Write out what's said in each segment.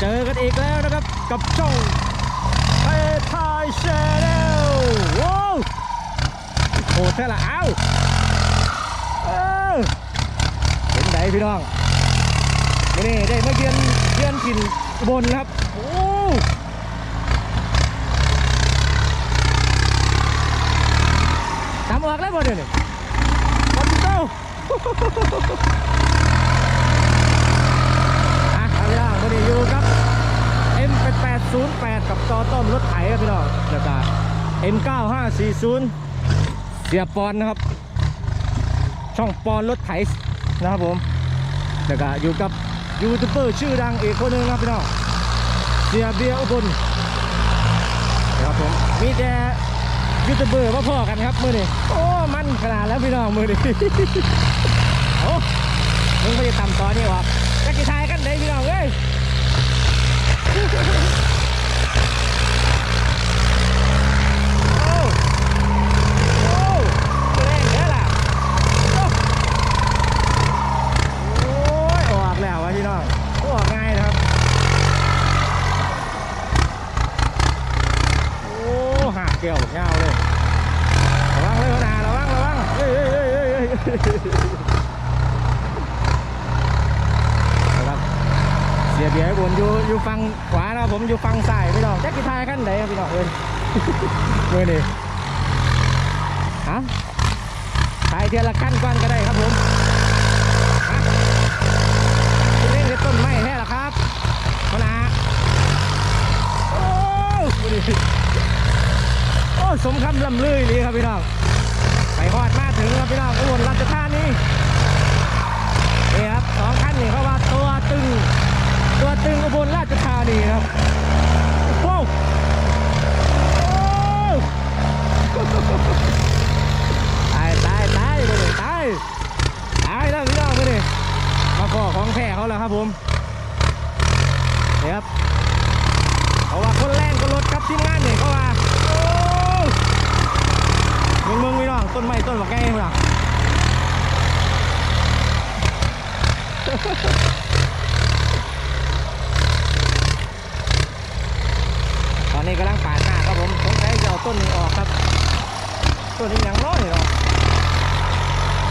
เจอกันอีกแล้วนะครับกับช่องไทยไทยชาแนลว้าวโอ้เท่ละเอ้าเออเป็นไงพี่น้องนี่ได้มาเยือนเยือนถิ่นบนครับโอ้ตามออกแล้วบ่เดี๋ยวนี้วันเต้าอะครับพี่น้องวันนี้อยู่กับ M8808 กับจอต้อมรถไถครับพี่น้องแล้วก็ M9540 เสียปอนนะครับ ช่องปอนรถไถนะครับผมแล้วก็อยู่กับยูทูบเบอร์ชื่อดังอีกคนหนึงครับพี่น้องเสียเบียร์อุบลนะครับผมมีแต่ยูทูบเบอร์มาพ่อกันครับมือนี้โอ้มันขนาดแล้วพี่น้องมือนี้โอ้มึงไม่ได้ทำตอนนี้หรอกจะกี่ทายกันได้พี่น้องเอ้ย เด้อล่ะโอ้โอ้ยออกแล้ววะพี่น้องโอ้ออกง่ายวเงาเลย ระวังเลยนาระวัง ระวังเฮ้ยเฮ้ยเฮ้ยเฮ้ยเฮ้ยนะครับ เสียเบียวผมอยู่อยู่ฟังขวานะครับผมอยู่ฟังซ้ายพี่น้องแจ็คกี้ทายขั้นไหนพี่น้องเอ้ยเมื่อนี่ฮะทายเทียละขั้นก่อนก็ได้ครับผมฮะคุณเล่นในต้นไม้แท้หรอครับหัวหนาโอ้ดูดิ โอ้สมคำลำลือเลยครับพี่น้องไปฮอดมาถึงครับพี่น้องอุบลราชธานีนี่ครับสองคันนี่เขาว่าตัวตึง ตัวตึงอุบลราชธานีครับโอ้โหโอ้ตายตายตายไปเลยตายตายแล้วพี่น้องไปเลยมาขอของแท้เขาแล้วครับผมนี่ครับ เขาว่าคนแรงก็รถครับทีมงานเนี่ยเขาว่าโอ้มึงมึงพี่น้องต้นไม้ต้นบักแก่พี่น้อง ตอนนี้กำลังปาดหน้าครับผมสงสัยจะเอาต้นนี้ออกครับ ต้นนี้ยังน้อยเนาะ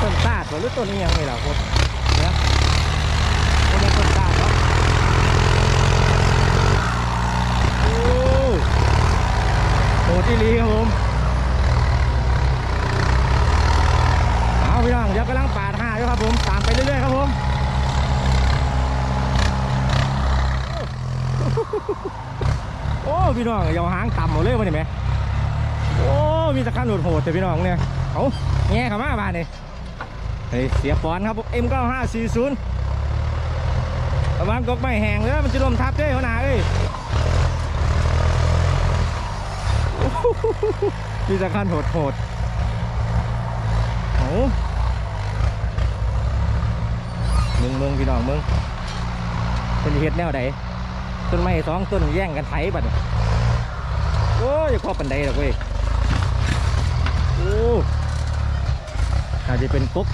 ต้นซาดหรือต้นนี้ยังไม่หรอครับเนี่ยต้นนี้ต้นซาดเนาะโอ้โหที่ลีครับผมเอาพี่น้องเดี๋ยวกำลังปาดห้าอยู่ครับผม ตามไปเรื่อยๆครับผม โอ้พี่ น้องยาเอาหางต่ำหมดเลยวันนี้ไหมโอ้มีตะขันโหดๆแต่พี่น้องเนี่ยเอาแง่เข้ามาบ้านนี่เฮ้ยเสียปอนครับ M9540 ประมาณกกไม่แห้งเลยมันจะลมทับเด้หัวหน้าเอ้ยมีตะขันโหดโหดโอ้มึงมึงพี่น้องมึงเป็นเฮ็ดแนวใดต้นไม้สองต้นแย่งกันไถบัดนี้โอ้ยข้อปันไดหรอกเว้ยโอ้อาจจะเป็นกก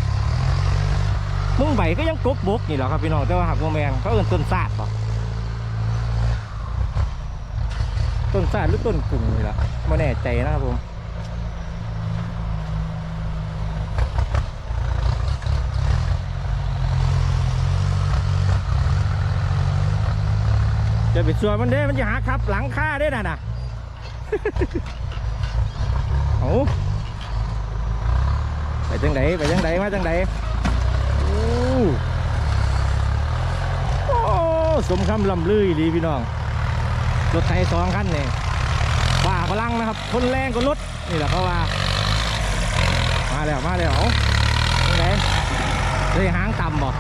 มึงใบก็ยังกกบกนี่เหรอครับพี่น้องแต่ว่าหักโมแมงเขาเอิ้นต้นซาดปะต้นซาดหรือต้นกุ่งนี่ล่ะไม่แน่ใจนะครับผมจะไปส่วนมันเด้มันจะหาขับหลังค่าได้น่ะนะ โอ้ไปจังไดไปจังไดมาจังไดโอ้สมคำลำลือดีพี่น้อง รถไทยสองคันเนี่ยป่าพลังนะครับ คนแรงก็รถ นี่แหละเพราะว่า มาแล้ว มาแล้วจังไดเลยหางต่ำบ่ก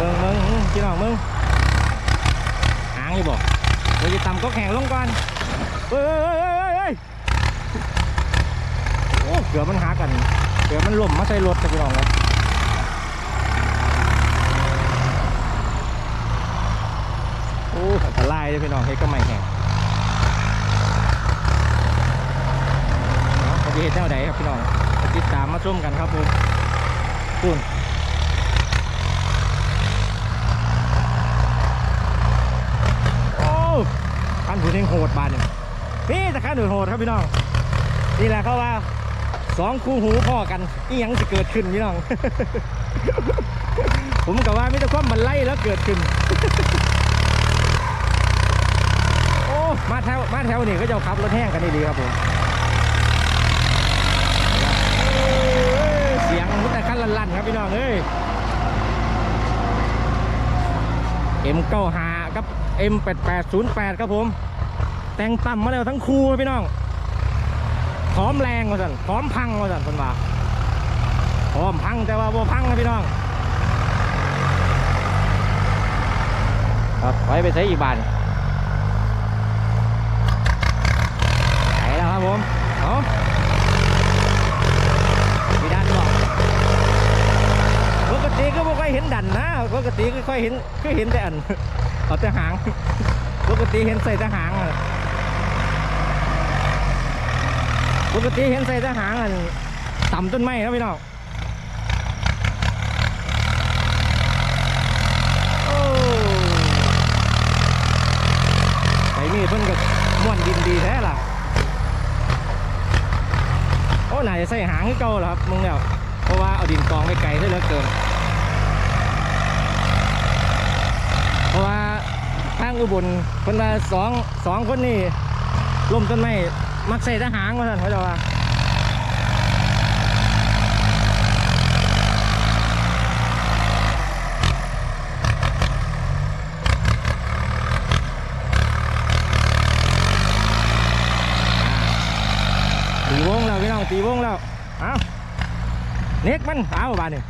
มึงมึงมึงพี่น้องมึง นเฮ้ยเฮ้ยเฮ้ยเฮ้ยเฮ้ยโอ้เกือบมันหากันเกือบมันล่มมาใส่รถจะพี่น้องเลยโอ้อันตรายเลยพี่น้องเฮ้ยก็ไม่แห้งเอาจะเห็นแนวใดครับพี่น้องติดตามมาชมกันครับผมคุณ โอ้ ขันหูเองโหดบานนี่ยนี่ต่ขันหูโหดครับพี่น้องนี่แหละเขาว่าสองคู่หูพ่อกันนี่ยังจะเกิดขึ้นพี่น้อง ผมกับว่าไมแต่ความบันไล่แล้วเกิดขึ้น โอ้มาแถวมาแถวนี่ก็จะขับรถแห้งกันดีๆครับผมเสียงมุต่ขั้นลั่นๆครับพี่น้องเอ้ย M95 กับ M8808 ครับผม แต่งต่ำมาแล้วทั้งคู่ครับพี่น้องพร้อมแรงว่าสั่นพร้อมพังว่าสั่นคนว่าพร้อมพังแต่ว่าบ่พังนะพี่น้อง ครับไว้ไปใช้อีกบานไหนแล้วครับผมเอามีด้านบอกปกติก็ไม่ค่อยเห็นดันนะปกติก็ค่อยเห็นก็เห็นแต่อันเอาแต่หางปกติเห็นใส่แต่หางอะ ปกติเห็นใส่แต่หางอันต่ำต้นไม้นะพี่น้องโอ้ใส่เพิ่นกับม้วนดินดีแท้ล่ะ โอ้น่าจะใส่หางให้เก่าแล้วครับมึงแล้วเพราะว่าเอาดินกองไปไกลได้เหลือเกิน เพราะว่าทางอุบลคนละสองสองคนนี่ล้มต้นไม้ มักใส่ทหางมาท่านเขาจะว่าตีวงแล้วพี่น้องตีวงแล้วเอาเน็กมันเอาบานนี่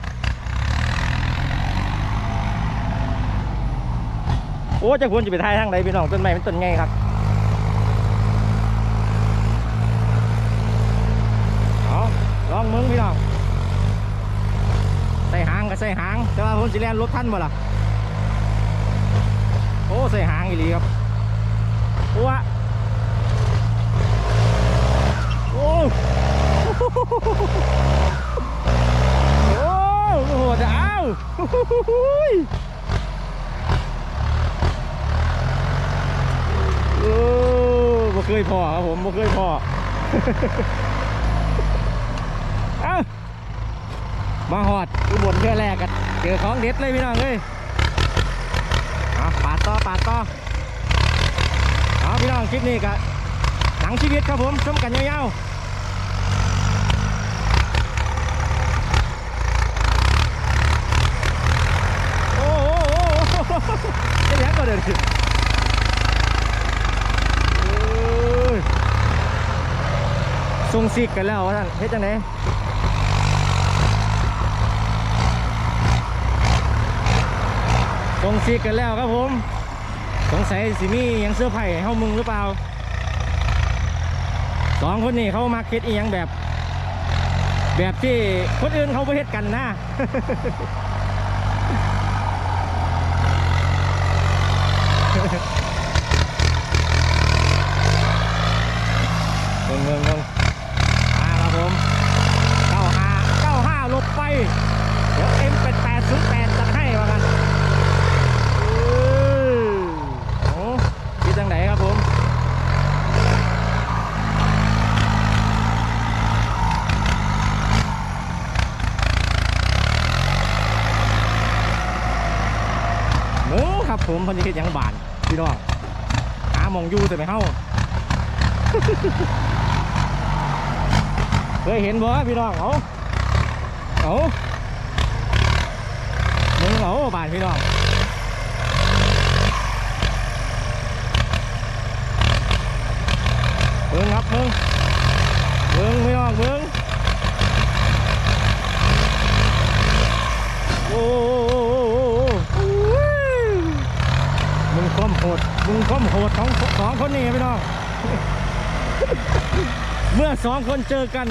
โอ้จะควรจะไปทายทางใดพี่น้องต้นไม้เป็นต้นไงครับเอา ลองมึงพี่น้องใส่หางก็ใส่หาง แต่ว่าผมสิแล่นรถท่านบ่ล่ะโอ้ใส่หางอีหลีครับโอ้วะโอ้โอ้โหจะเอาโอ้บ่เคยพอครับผมบ่เคยพอเอ้า มาหอดอุบลเพื่อแรกกันเจอของเด็ดเลยพี่น้องเอ้ยเอาปาดต่อปาดต่อเอาพี่น้องคลิปนี้กะหนังชีวิตครับผมชมกันยาวๆโอ้โหโอ้โหโอ้โหจะยังก็เดินส่งซิกกันแล้วท่านเฮ็ดจังไดต งซีกันแล้วครับผม สงสัยสิมียังเสื้อไผ่ให้เฮามึงหรือเปล่าสองคนนี้เขามาคิดอีหยังแบบ แบบที่คนอื่นเขาไม่เฮ็ดกันนะเงินเงินเงินมาครับผมเก้าห้าเก้าห้าลบไป เดี๋ยวเอ็มเป็นแปดศูนย์แปดจัดให้มากัน เออโอ้คิดจังไหนครับผม หมู นธิเฮ็ดหยังบานพี่น้องหามองอยู่แต่ไม่เฮ้าเคยเห็นบ่พี่น้องเอาเอามึงเอาบานพี่น้องเบิ้งครับเบิ้งเบิ้งไม่ออกเบิ้งโอ้ ควมโหดมึงควมโหดสองสองคนนี้ไปเน้อง เมื่อสองคนเจอกัน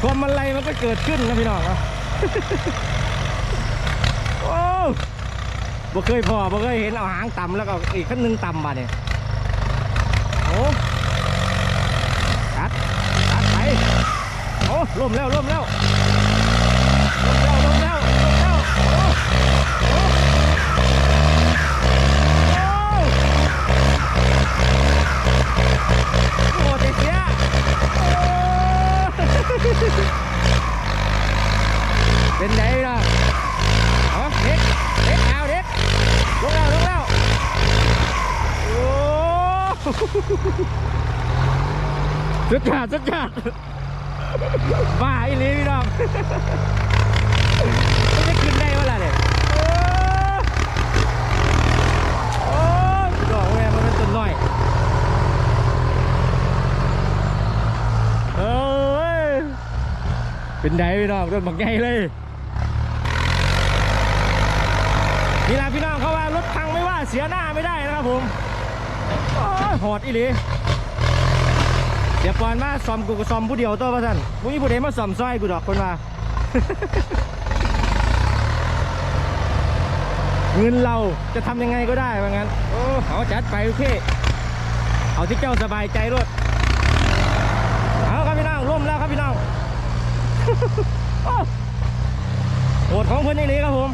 ความมันไรมันก็เกิดขึ้นนะพี่น้องโอ้บ่เคยพอบ่เคยเห็นเอาหางต่ำแล้วก็อีกขั้นหนึ่งต่ำมาเนี่ยโอ้ตัดตัดไปโอ้ล่มแล้วล่มแล้ว เป็นไงล่ะเอาเด็กเด็กเอาเด็กลงแล้วลงแล้วโอ้สุดยอดสุดยอดบ้าอีหลีพี่น้องมันจะขึ้นได้เวลาเนี่ยโอ้โอ้ดอกแม่มันเป็นต้นน้อยเอ้ย เป็นไดพี่น้องโดนบักใหญ่เลยนี่แหละพี่น้องเขาว่ารถพังไม่ว่าเสียหน้าไม่ได้นะครับผมโอ้ยโหดอีหลีเดี๋ยวปอนมาซ่อมกูก็ซ่อมผู้เดียวตัวว่าท่านมึงมีผู้ใดมาซ่อมซอยกูดอกคนมาเงินเราจะทำยังไงก็ได้ว่างั้นโอ้เอาจัดไปโอเคเอาที่เจ้าสบายใจรถเอาครับพี่น้องร่มแล้วครับพี่น้อง โอ้โหดของเพื่อนนี่เลยครับผม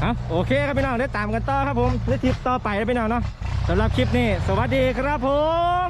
เอาโอเคครับพี่น้องได้ตามกันต่อครับผมได้ทริปต่อไปนะพี่น้องเนาะสำหรับคลิปนี้ สวัสดีครับผม